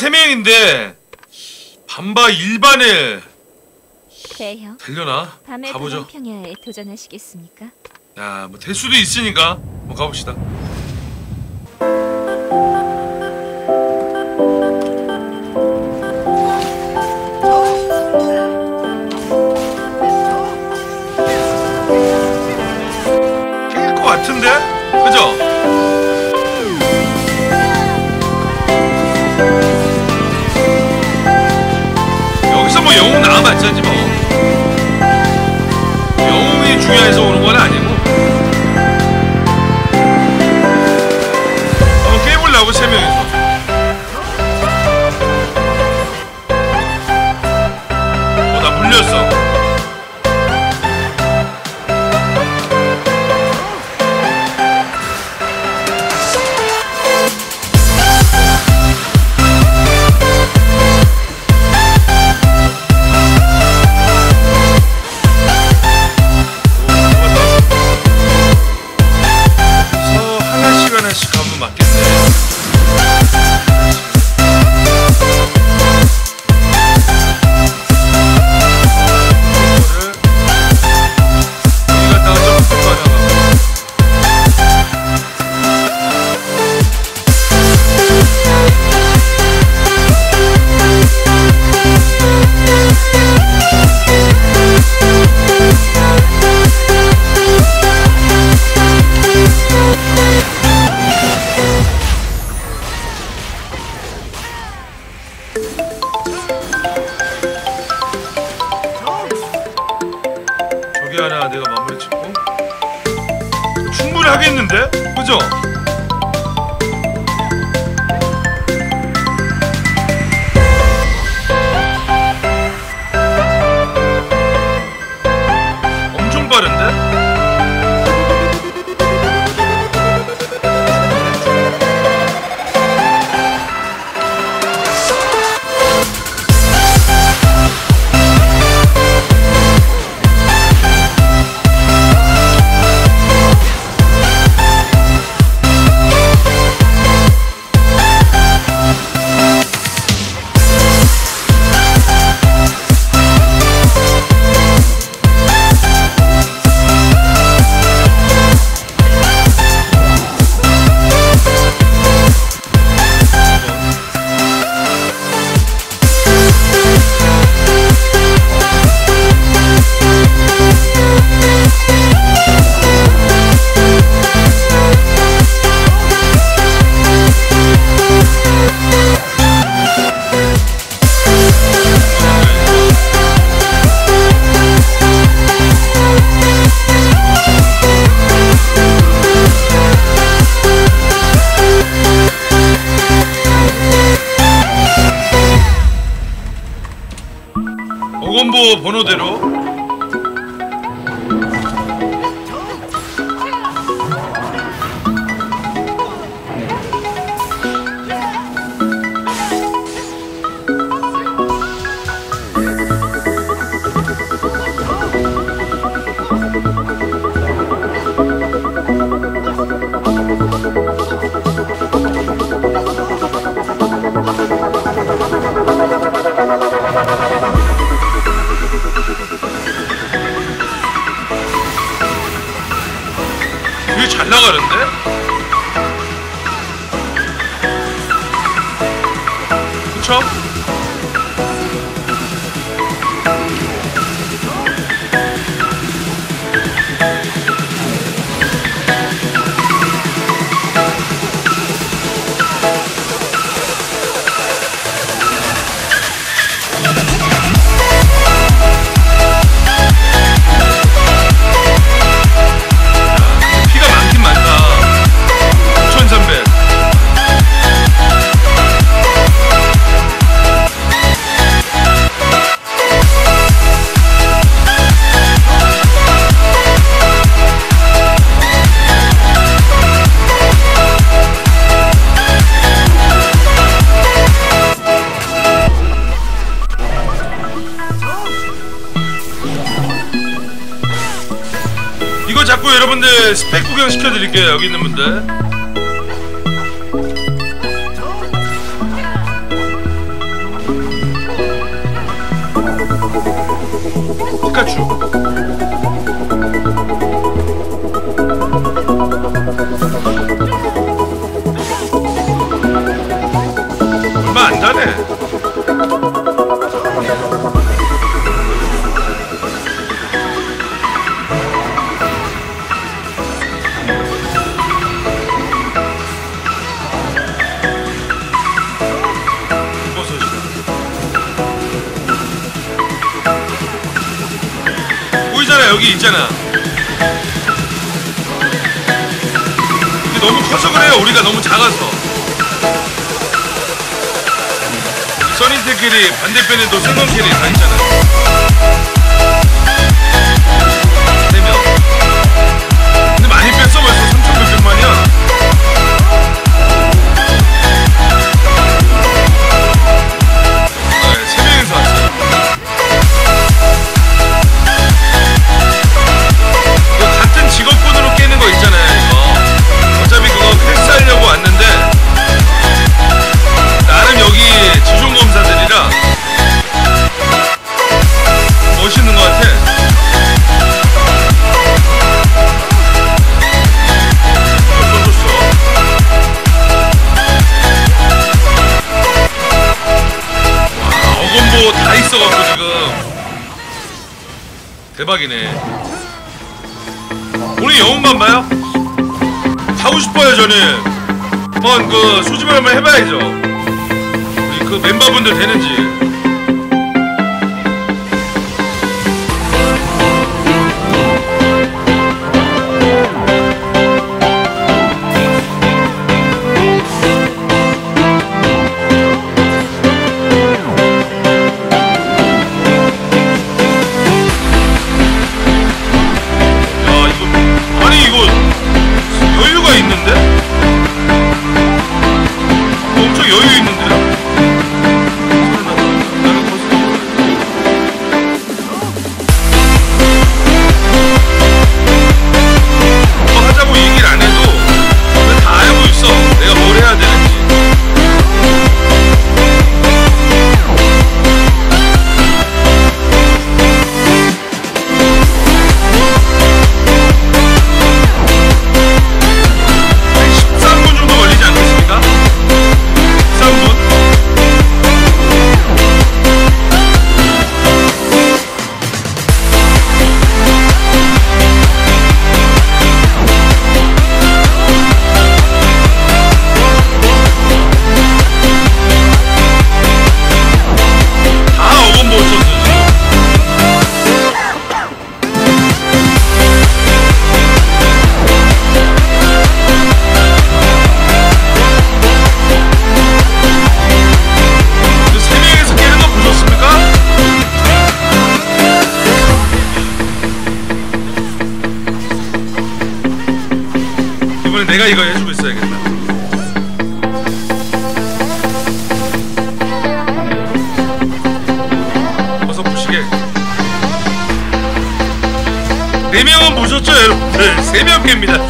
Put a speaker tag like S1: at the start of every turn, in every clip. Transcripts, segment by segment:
S1: 세 명인데 반바 일반에
S2: 대형
S1: 되려나?
S2: 밤의
S1: 가보죠.
S2: 평야에 도전하시겠습니까?
S1: 야, 뭐 될 수도 있으니까 한번 가봅시다. 깰것 같은데? 그죠? 그죠? 피 여러분들 스펙 구경 시켜드릴게요 여기 있는 분들. 피카츄. 여기 있잖아. 너무 커서 그래요. 우리가 너무 작아서. 써니스테끼리 반대편에도 승강길이 다 있잖아. 대박이네. 우리 영웅만 봐요? 하고 싶어요 저는. 한번 그 소집을 한번 해봐야죠. 우리 그 멤버분들 되는지. 함께입니다.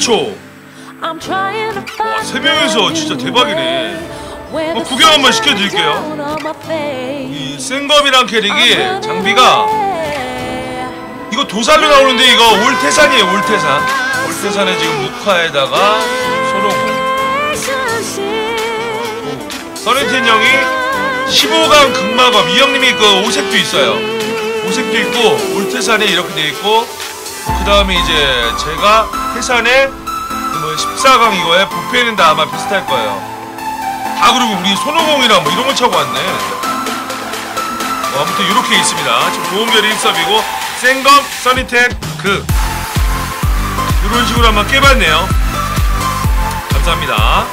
S1: 2초 와 3명에서 진짜 대박이네.
S2: 어,
S1: 구경 한번 시켜드릴게요. 이 생검이랑 캐릭이 장비가 이거 도살로 나오는데 이거 올태산이에요 올태산. 올태산에 지금 무카에다가 소로고 서렌틴 형이 15강 극마검 이 형님이 그 오색도 있어요. 오색도 있고 올태산에 이렇게 돼있고 그 다음에 이제 제가 태산에 뭐 14강 이거에 부패는 다 아마 비슷할 거예요. 다 그리고 우리 손오공이랑 뭐 이런 거 차고 왔네. 어, 아무튼 이렇게 있습니다. 지금 보험별이 1섭이고 생검 써니텍 그. 이런 식으로 한번 깨봤네요. 감사합니다